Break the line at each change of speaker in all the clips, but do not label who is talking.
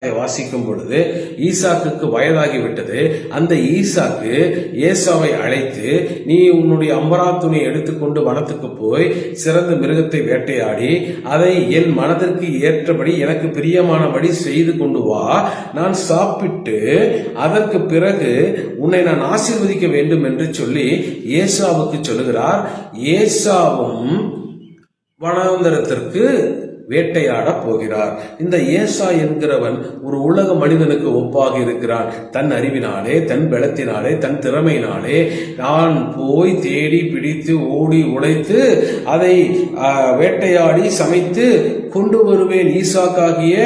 வாசிக்கும் பொழுது ஈசாக்கு வயதாகிவிட்டது. அந்த ஈசாக்கு ஏசாவை அழைத்து நீ உன்னுடைய அம்பரா துணி எடுத்துக்கொண்டு வனத்துக்கு போய் சிறந்த மிருகத்தை வேட்டையாடி அதை என் மனதிற்கு ஏற்றபடி எனக்கு பிரியமானபடி செய்து கொண்டு வா. நான் சாப்பிட்டு அதற்கு பிறகு உன்னை நான் ஆசீர்வதிக்க வேண்டும் என்று சொல்லி ஏசாவுக்கு சொல்லுகிறார். ஏசாவும் வனாந்தரத்திற்கு வேட்டையாட போகிறார். இந்த ஏசா என்கிறவன் ஒரு உலக மனிதனுக்கு ஒப்பாக இருக்கிறான். தன் அறிவினாலே தன் பலத்தினாலே தன் திறமையினாலே நான் போய் தேடி பிடித்து ஓடி உழைத்து அதை வேட்டையாடி சமைத்து கொண்டு வருவேன். ஈசாக்காகிய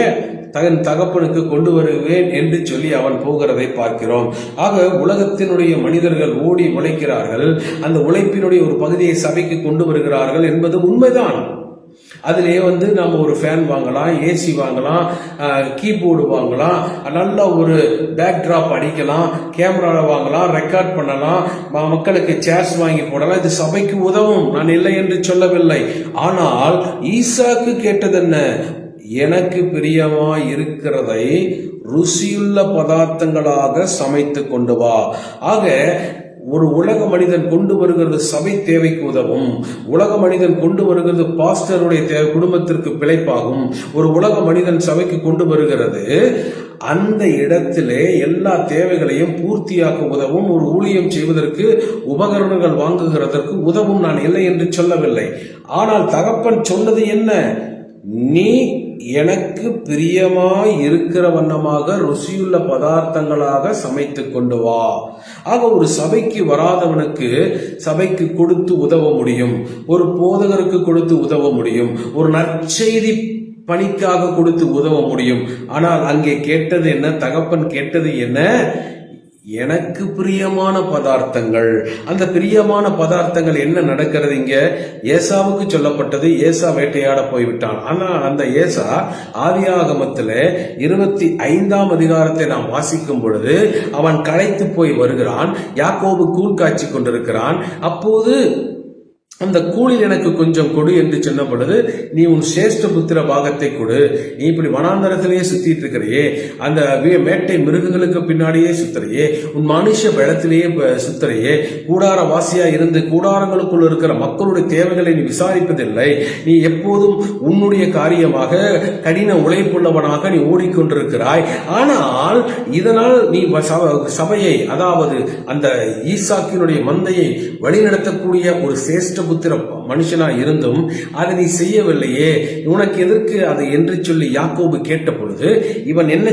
தன் தகப்பனுக்கு கொண்டு வருவேன் என்று சொல்லி அவன் போகிறதை பார்க்கிறோம். ஆக உலகத்தினுடைய மனிதர்கள் ஓடி உழைக்கிறார்கள். அந்த உழைப்பினுடைய ஒரு பகுதியை சபைக்கு கொண்டு வருகிறார்கள் என்பது உண்மைதான். அதுலேயே வந்து நம்ம ஒரு ஃபேன் வாங்கலாம் ஏசி வாங்கலாம் கீபோர்டு வாங்கலாம் நல்ல ஒரு பேக் ட்ராப் அடிக்கலாம் கேமரா வாங்கலாம் ரெக்கார்ட் பண்ணலாம் மக்களுக்கு சேர்ஸ் வாங்கி போடலாம். இது சபைக்கு உதவும். நான் இல்லை என்று சொல்லவில்லை. ஆனால் ஈசாக்கு கேட்டது என்ன? எனக்கு பிரியமா இருக்கிறதை ருசியுள்ள பதார்த்தங்களாக சமைத்து கொண்டு வா. ஆக ஒரு உலக மனிதன் கொண்டு வருகிறது சபை தேவைக்கு உதவும் உலக மனிதன் கொண்டு வருகிறது பாஸ்டருடைய தேவை குடும்பத்திற்கு பிழைப்பாகும் ஒரு உலக மனிதன் சபைக்கு கொண்டு வருகிறது அந்த இடத்திலே எல்லா தேவைகளையும் பூர்த்தியாக்க உதவும் ஒரு ஊழியம் செய்வதற்கு உபகரணங்கள் வாங்குகிறதற்கு உதவும் நான் இல்லை என்று சொல்லவில்லை. ஆனால் தகப்பன் சொன்னது என்ன? நீ எனக்கு பிரியமாய் இருக்கிற வண்ணமாக ருசியுள்ள பதார்த்தங்களாக சமைத்து கொண்டு வா. ஆக ஒரு சபைக்கு வராதவனுக்கு சபைக்கு கொடுத்து உதவ முடியும். ஒரு போதகருக்கு கொடுத்து உதவ முடியும். ஒரு நற்செய்தி பணிக்காக கொடுத்து உதவ முடியும். ஆனால் அங்கே கேட்டது என்ன? தகப்பன் கேட்டது என்ன? எனக்கு பிரியமான பதார்த்தங்கள். அந்த பிரியமான பதார்த்தங்கள் என்ன நடக்கிறது இங்க? ஏசாவுக்கு சொல்லப்பட்டது ஏசா வேட்டையாட போய்விட்டான். ஆனா அந்த ஏசா ஆதியாகமத்தில் இருபத்தி ஐந்தாம் அதிகாரத்தை நாம் வாசிக்கும் பொழுது அவன் களைத்து போய் வருகிறான் யாக்கோபு கூழ் காய்ச்சி கொண்டிருக்கிறான். அப்போது அந்த கூலில் எனக்கு கொஞ்சம் கொடு என்று சொன்ன பொழுது நீ உன் சிரேஷ்ட புத்திர பாகத்தை கொடு. நீ இப்படி வனாந்தரத்திலேயே சுத்திட்டு இருக்கிறையே. அந்த மேட்டை மிருகங்களுக்கு பின்னாடியே சுத்துறையே. உன் மனுஷ பலத்திலேயே சுத்துறையே. கூடார வாசியா இருந்து கூடாரங்களுக்குள் இருக்கிற மக்களுடைய தேவைகளை நீ விசாரிப்பதில்லை. நீ எப்போதும் உன்னுடைய காரியமாக கடின உழைப்புள்ளவனாக நீ ஓடிக்கொண்டிருக்கிறாய். ஆனால் இதனால் நீ வ- சபையை அதாவது அந்த ஈசாக்கினுடைய மந்தையை வழிநடத்தக்கூடிய ஒரு சேஷ்ட புத்திரம். மனுஷனா இருந்தும் அதை நீ செய்யவில்லையே. உனக்கு எதற்கு அது என்று சொல்லி யாக்கோபு கேட்ட பொழுது இவன் என்ன